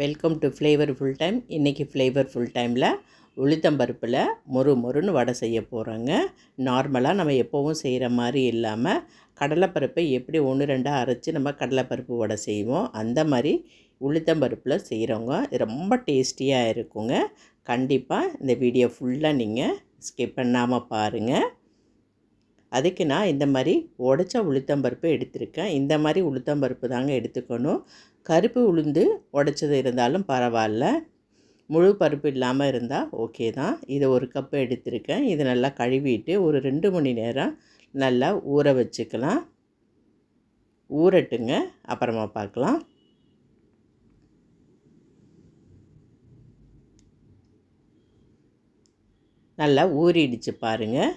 Welcome to flavour full time இன்றைக்கி flavour full டைமில் உளுத்தம்பருப்பில் மொறு மொறுன்னு வடை செய்ய போகிறோங்க நார்மலாக நம்ம எப்போவும் செய்கிற மாதிரி இல்லாமல் கடலைப்பருப்பை எப்படி ஒன்று ரெண்டாக அரைச்சி நம்ம கடலைப்பருப்பு வடை செய்வோம் அந்த மாதிரி உளுத்தம்பருப்பில் செய்கிறவங்க இது ரொம்ப டேஸ்டியாக இருக்குங்க. கண்டிப்பாக இந்த வீடியோ ஃபுல்லாக நீங்கள் ஸ்கிப் பண்ணாமல் பாருங்கள் அதுக்கு நான் இந்த மாதிரி உடச்ச உளுத்தம்பருப்பு எடுத்திருக்கேன். இந்த மாதிரி உளுத்தம்பருப்பு தாங்க எடுத்துக்கணும். கருப்பு உளுந்து உடச்சது இருந்தாலும் பரவாயில்ல. முழு பருப்பு இல்லாமல் இருந்தால் ஓகே தான். இதை ஒரு கப்பு எடுத்திருக்கேன். இதை நல்லா கழுவிட்டு ஒரு ரெண்டு மணி நேரம் நல்லா ஊற வச்சுக்கலாம். ஊறட்டுங்க. அப்புறமா பார்க்கலாம். நல்லா ஊறிடுச்சு பாருங்கள்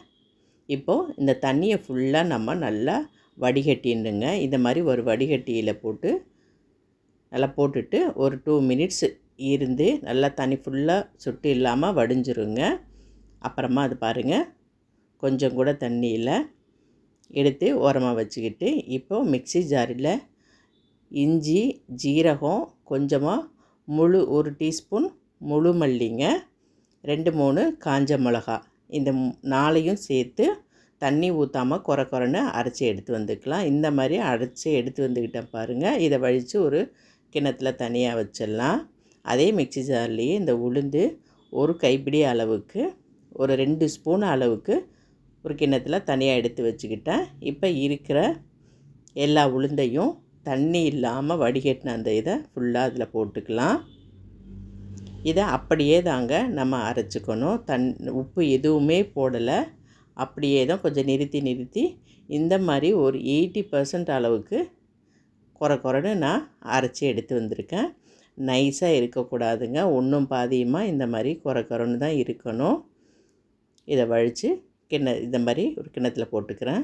இப்போது இந்த தண்ணியை ஃபுல்லாக நம்ம நல்லா வடிகட்டின்னுங்க இந்த மாதிரி ஒரு வடிகட்டியில் போட்டு நல்லா போட்டுட்டு ஒரு டூ மினிட்ஸ் இருந்து நல்லா தண்ணி ஃபுல்லாக சுட்டு இல்லாமல் வடிஞ்சிருங்க. அப்புறமா அது பாருங்கள் கொஞ்சம் கூட தண்ணியில் எடுத்து ஓரமாக வச்சுக்கிட்டு இப்போது மிக்சி ஜாரில் இஞ்சி ஜீரகம் கொஞ்சமாக முழு ஒரு டீஸ்பூன் முழு மல்லிங்க ரெண்டு மூணு காஞ்ச மிளகா. இந்த நாளையும் சேர்த்து தண்ணி ஊற்றாமல் குறை குறைன்னு அரைச்சி எடுத்து வந்துக்கலாம். இந்த மாதிரி அரைச்சி எடுத்து வந்துக்கிட்டேன் பாருங்கள் இதை வழித்து ஒரு கிணத்துல தனியாக வச்சிடலாம். அதே மிக்சி ஜார்லேயே இந்த உளுந்து ஒரு கைப்பிடி அளவுக்கு ஒரு ரெண்டு ஸ்பூன் அளவுக்கு ஒரு கிண்ணத்தில் தனியாக எடுத்து வச்சுக்கிட்டேன். இப்போ இருக்கிற எல்லா உளுந்தையும் தண்ணி இல்லாமல் வடிகட்டின அந்த இதை ஃபுல்லாக அதில் போட்டுக்கலாம். இதை அப்படியே தாங்க நம்ம அரைச்சிக்கணும். தன் உப்பு எதுவுமே போடலை. அப்படியே தான் கொஞ்சம் நிறுத்தி நிறுத்தி. இந்த மாதிரி ஒரு எயிட்டி பர்சன்ட் அளவுக்கு குறை குறைன்னு நான் அரைச்சி எடுத்து வந்திருக்கேன். நைஸாக இருக்கக்கூடாதுங்க. ஒன்றும் பாதியமாக இந்த மாதிரி குறை குறைன்னு தான் இருக்கணும். இதை வழித்து கிண்ண இந்த மாதிரி ஒரு கிண்ணத்தில் போட்டுக்கிறேன்.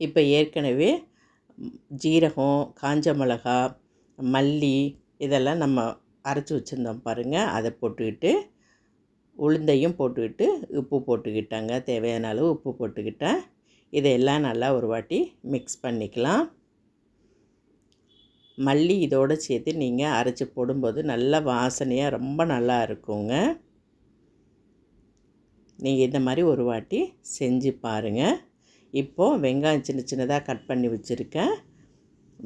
இப்போ ஏற்கனவே ஜீரகம் காஞ்ச மிளகா மல்லி இதெல்லாம் நம்ம அரைச்சி வச்சுருந்தோம் பாருங்கள் அதை போட்டுக்கிட்டு உளுந்தையும் போட்டுக்கிட்டு உப்பு போட்டுக்கிட்டாங்க. தேவையான அளவு உப்பு போட்டுக்கிட்டேன். இதையெல்லாம் நல்லா ஒரு வாட்டி மிக்ஸ் பண்ணிக்கலாம். மல்லி இதோடு சேர்த்து நீங்கள் அரைச்சி போடும்போது நல்ல வாசனையாக ரொம்ப நல்லா இருக்குங்க. நீங்கள் இந்த மாதிரி ஒரு வாட்டி செஞ்சு பாருங்கள் இப்போது வெங்காயம் சின்ன சின்னதாக கட் பண்ணி வச்சுருக்கேன்.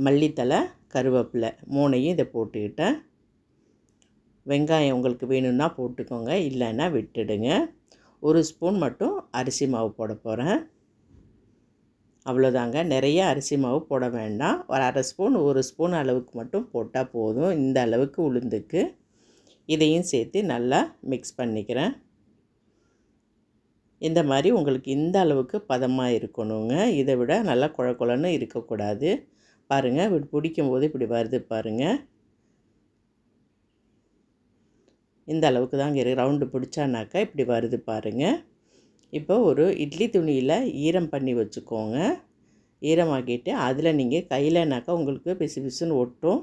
மல்லித்தலை கருவேப்பிலை மூணையும் இதை போட்டுக்கிட்டேன். வெங்காயம் உங்களுக்கு வேணும்னா போட்டுக்கோங்க இல்லைன்னா விட்டுடுங்க. ஒரு ஸ்பூன் மட்டும் அரிசி மாவு போட போகிறேன். அவ்வளோதாங்க. நிறைய அரிசி மாவு போட வேண்டாம். ஒரு அரை ஸ்பூன் ஒரு ஸ்பூன் அளவுக்கு மட்டும் போட்டால் போதும். இந்த அளவுக்கு உளுந்துக்கு. இதையும் சேர்த்து நல்லா மிக்ஸ் பண்ணிக்கிறேன். இந்த மாதிரி உங்களுக்கு இந்த அளவுக்கு பதமாக இருக்கணுங்க. இதை விட நல்லா குழ குழன்னு இருக்கக்கூடாது. பாருங்கள் இப்படி பிடிக்கும் போது இப்படி வருது பாருங்கள் இந்த அளவுக்கு தான் இங்கே ரவுண்டு பிடிச்சானாக்கா இப்படி வருது பாருங்கள் இப்போ ஒரு இட்லி துணியில் ஈரம் பண்ணி வச்சுக்கோங்க. ஈரமாக்கிட்டு அதில் நீங்கள் கையிலனாக்கா உங்களுக்கு பிசு பிசுன்னு ஒட்டும்.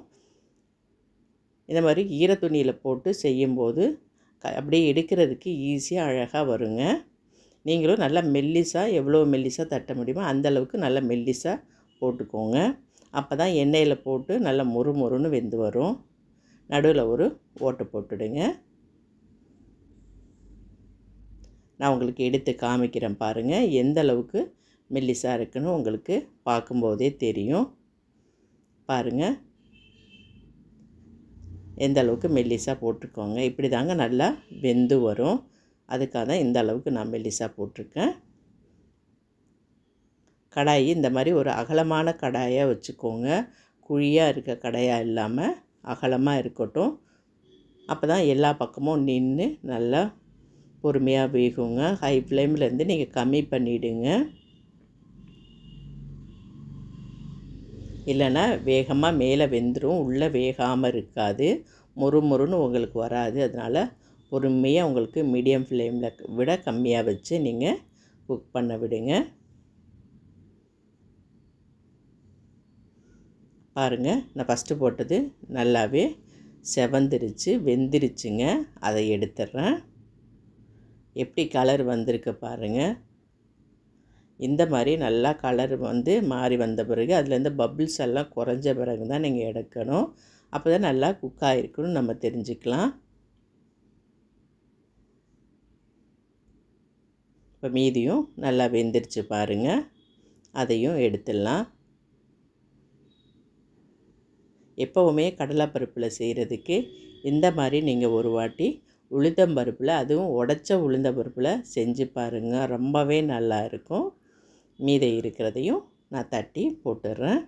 இந்த மாதிரி ஈர துணியில் போட்டு செய்யும்போது க அப்படியே எடுக்கிறதுக்கு ஈஸியாக அழகாக வருங்க. நீங்களும் நல்லா மெல்லிசாக எவ்வளோ மெல்லிசாக தட்ட முடியுமோ அந்தளவுக்கு நல்லா மெல்லிசாக போட்டுக்கோங்க. அப்போ தான் எண்ணெயில் போட்டு நல்லா மொறு மொறுன்னு வெந்து வரும். நடுவில் ஒரு ஓட்டை போட்டுடுங்க. நான் உங்களுக்கு எடுத்து காமிக்கிறேன் பாருங்கள் எந்த அளவுக்கு மெல்லிசாக இருக்குன்னு உங்களுக்கு பார்க்கும்போதே தெரியும். பாருங்கள் எந்த அளவுக்கு மெல்லிசாக போட்டுக்கோங்க. இப்படி தாங்க நல்லா வெந்து வரும். அதுக்காக தான் இந்த அளவுக்கு நான் மெல்லிசாக போட்டிருக்கேன். கடாயி இந்த மாதிரி ஒரு அகலமான கடாயாக வச்சுக்கோங்க. குழியாக இருக்க கடாயாக இல்லாமல் அகலமாக இருக்கட்டும். அப்போ தான் எல்லா பக்கமும் நின்று நல்லா பொறுமையாக வேகுங்க. ஹை ஃப்ளேம்லேருந்து நீங்கள் கம்மி பண்ணிவிடுங்க இல்லைன்னா வேகமாக மேலே வெந்துடும் உள்ளே வேகாமல் இருக்காது. மொறு மொறுன்னு உங்களுக்கு வராது. அதனால் பொறுமையாக உங்களுக்கு மீடியம் ஃப்ளேமில் விட கம்மியாக வச்சு நீங்கள் குக் பண்ண விடுங்க. பாருங்கள் நான் ஃபஸ்ட்டு போட்டது நல்லாவே செவந்துருச்சு வெந்துருச்சுங்க. அதை எடுத்துடுறேன் எப்படி கலர் வந்திருக்கு பாருங்கள் இந்த மாதிரி நல்லா கலர் வந்து மாறி வந்த பிறகு அதுலேருந்து பபுள்ஸ் எல்லாம் குறைஞ்ச பிறகு தான் நீங்கள் எடுக்கணும். அப்போ தான் நல்லா குக் ஆகிருக்குன்னு நம்ம தெரிஞ்சுக்கலாம். இப்போ மீதியும் நல்லா வெந்துருச்சு பாருங்கள் அதையும் எடுத்துடலாம். எப்போவுமே கடலைப்பருப்பில் செய்கிறதுக்கு இந்த மாதிரி நீங்கள் ஒரு வாட்டி உளுந்தம்பருப்பில் அதுவும் உடச்ச உளுந்தம்பருப்பில் செஞ்சு பாருங்கள் ரொம்பவே நல்லா இருக்கும். மீதை இருக்கிறதையும் நான் தட்டி போட்டுடுறேன்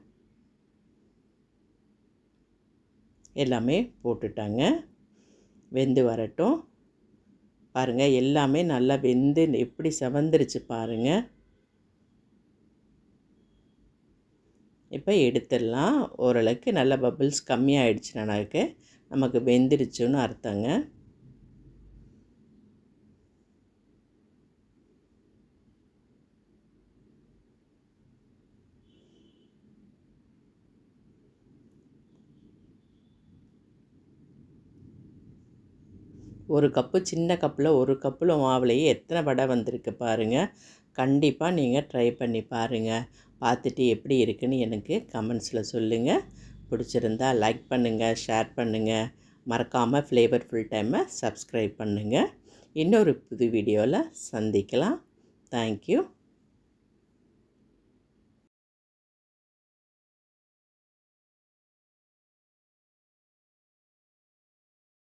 எல்லாமே போட்டுட்டாங்க. வெந்து வரட்டும். பாருங்கள் எல்லாமே நல்லா வெந்து எப்படி செவந்துருச்சு பாருங்கள் இப்போ எடுத்துடலாம். ஓரளவுக்கு நல்ல பபிள்ஸ் கம்மியாகிடுச்சுனாக்க நமக்கு வெந்துருச்சுன்னு அர்த்தங்க. ஒரு கப்பு சின்ன கப்பில் ஒரு கப்பில் மாவுலேயே எத்தனை வடை வந்திருக்கு பாருங்கள் கண்டிப்பாக நீங்கள் ட்ரை பண்ணி பாருங்கள் பார்த்துட்டு எப்படி இருக்குன்னு எனக்கு கமெண்ட்ஸில் சொல்லுங்கள் பிடிச்சிருந்தா லைக் பண்ணுங்கள் ஷேர் பண்ணுங்கள் மறக்காமல் ஃப்ளேவர் ஃபுல் டைமை சப்ஸ்கிரைப் பண்ணுங்கள் இன்னொரு புது வீடியோவில் சந்திக்கலாம். தேங்க்யூ